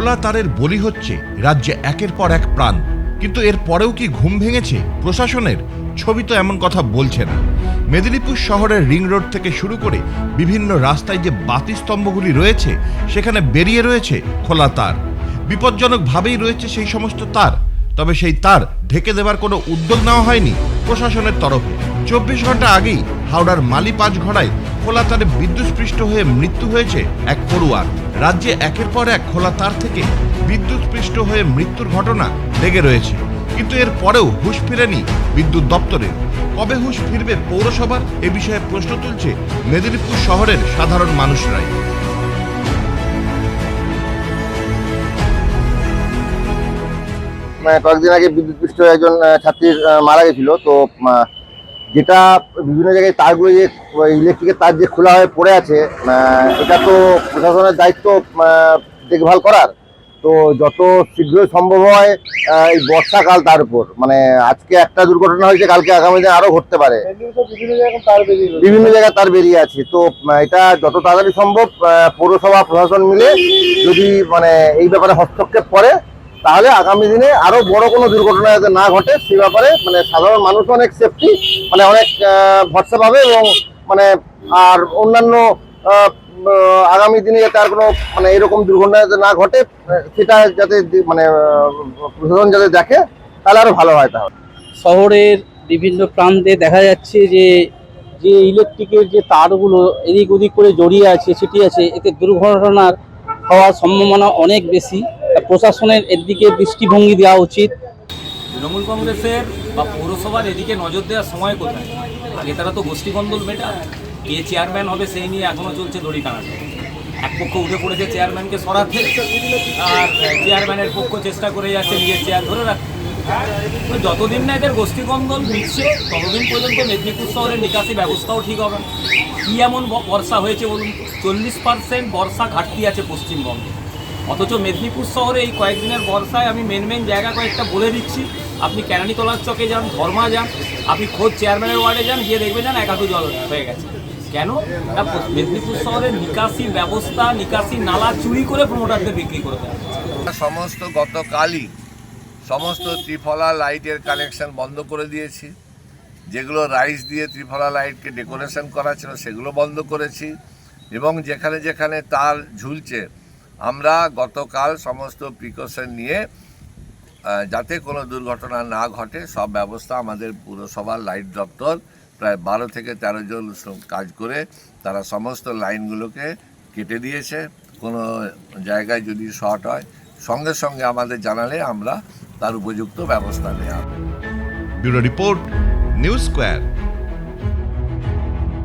খোলা তারের বলি হচ্ছে, রাজ্যে একের পর এক প্রাণ। কিন্তু এর পরেও কি ঘুম ভেঙেছে? প্রশাসনের ছবি তো এমন কথা বলছে না। মেদিনীপুর শহরের রিং রোড থেকে শুরু করে বিভিন্ন রাস্তায় যে বাতি স্তম্ভগুলি রয়েছে, সেখানে বেরিয়ে রয়েছে খোলা তার। বিপজ্জনকভাবেই রয়েছে সেই সমস্ত তার। তবে সেই তার ঢেকে দেবার কোনো উদ্যোগ নেওয়া হয়নি প্রশাসনের তরফে। চব্বিশ ঘণ্টা আগেই হাওড়ার মালি পাঁচ ঘড়ায় খোলা তারে বিদ্যুৎস্পৃষ্ট হয়ে মৃত্যু হয়েছে এক পড়ুয়ার। রাজ্যে একের পর এক খোলা তার থেকে বিদ্যুৎস্পৃষ্ট হয়ে মৃত্যুর ঘটনা লেগে রয়েছে। কিন্তু এর পরেও হুঁশ ফিরেনি বিদ্যুৎ দপ্তরের। কবে হুঁশ ফিরবে পৌরসভার এ বিষয়ে প্রশ্ন তুলছে মেদিনীপুর শহরের সাধারণ মানুষরাই। মানে কয়েকদিন আগে বিদ্যুৎপৃষ্ট একজন ছাত্রীর মারা গেছিল। তো যেটা বিভিন্ন জায়গায় তারগুলো যে ইলেকট্রিকের তার যে খোলা হয়ে পড়ে আছে এটা তো প্রশাসনের দায়িত্ব দেখভাল করার। তো যত শীঘ্রই সম্ভব হয় এই বর্ষাকাল তার উপর। মানে আজকে একটা দুর্ঘটনা হয়েছে কালকে আগামী দিনে আরও ঘটতে পারে। বিভিন্ন জায়গায় তার বেরিয়ে আছে। তো এটা যত তাড়াতাড়ি সম্ভব পৌরসভা প্রশাসন মিলে যদি মানে এই ব্যাপারে হস্তক্ষেপ করে তাহলে আগামী দিনে আরও বড় কোনো দুর্ঘটনা যাতে না ঘটে, সে ব্যাপারে মানে সাধারণ মানুষ অনেক সেফটি মানে অনেক ভরসা পাবে এবং মানে আর অন্যান্য আগামী দিনে যাতে আর কোনো মানে এরকম দুর্ঘটনা যাতে না ঘটে, সেটা যাতে মানে প্রশাসন যাতে দেখে, তাহলে আরও ভালো হয় তাহলে। শহরের বিভিন্ন প্রান্তে দেখা যাচ্ছে যে যে ইলেকট্রিকের যে তারগুলো এদিক ওদিক করে জড়িয়ে আছে সেটি আছে, এতে দুর্ঘটনার হওয়ার সম্ভাবনা অনেক বেশি। প্রশাসনের এর দিকে দৃষ্টিভঙ্গি দেওয়া উচিত। তৃণমূল কংগ্রেসের বা পৌরসভার এদিকে নজর দেওয়ার সময় কোথায়? আগে তারা তো গোষ্ঠীকন্দল মেটা কে চেয়ারম্যান হবে সেই নিয়ে এখনও চলছে দড়ি টানাটা এক পক্ষ উঠে পড়েছে চেয়ারম্যানকে সরাতে, আর চেয়ারম্যানের পক্ষ চেষ্টা করে যাচ্ছে নিজের চেয়ার ধরে রাখতে। যতদিন না এদের গোষ্ঠীকন্দল মিটছে, ততদিন পর্যন্ত মেদিনীপুর শহরের নিকাশি ব্যবস্থাও ঠিক হবে না। কী এমন বর্ষা হয়েছে বলুন? চল্লিশ পার্সেন্ট বর্ষা ঘাটতি আছে পশ্চিমবঙ্গে। অথচ মেদিনীপুর শহরে এই কয়েকদিনের বর্ষায় আমি মেন মেন জায়গা কয়েকটা বলে দিচ্ছি। আপনি কেরানীতলার চকে যান, ধর্মা যান, আপনি খোঁজ চেয়ারম্যানের ওয়ার্ডে যান, গিয়ে দেখবেন যান একাধু জল হয়ে গেছে। কেন? মেদিনীপুর শহরের নিকাশি ব্যবস্থা, নিকাশি নালা চুরি করে প্রমোটারদের বিক্রি করে দেওয়া সমস্ত গতকালই সমস্ত ত্রিফলা লাইটের কানেকশন বন্ধ করে দিয়েছি। যেগুলো রাইস দিয়ে ত্রিফলা লাইটকে ডেকোরেশন করা ছিল, সেগুলো বন্ধ করেছি। এবং যেখানে যেখানে তার ঝুলছে আমরা গতকাল সমস্ত প্রিকশন নিয়ে যাতে কোনো দুর্ঘটনা না ঘটে, সব ব্যবস্থা আমাদের পুরসভার লাইট দপ্তর, প্রায় বারো থেকে তেরো জন কাজ করে তারা সমস্ত লাইনগুলোকে কেটে দিয়েছে। কোনো জায়গায় যদি শর্ট হয়, সঙ্গে সঙ্গে আমাদের জানালে আমরা তার উপযুক্ত ব্যবস্থা নেওয়া রিপোর্ট, নিউজ স্কোয়ার।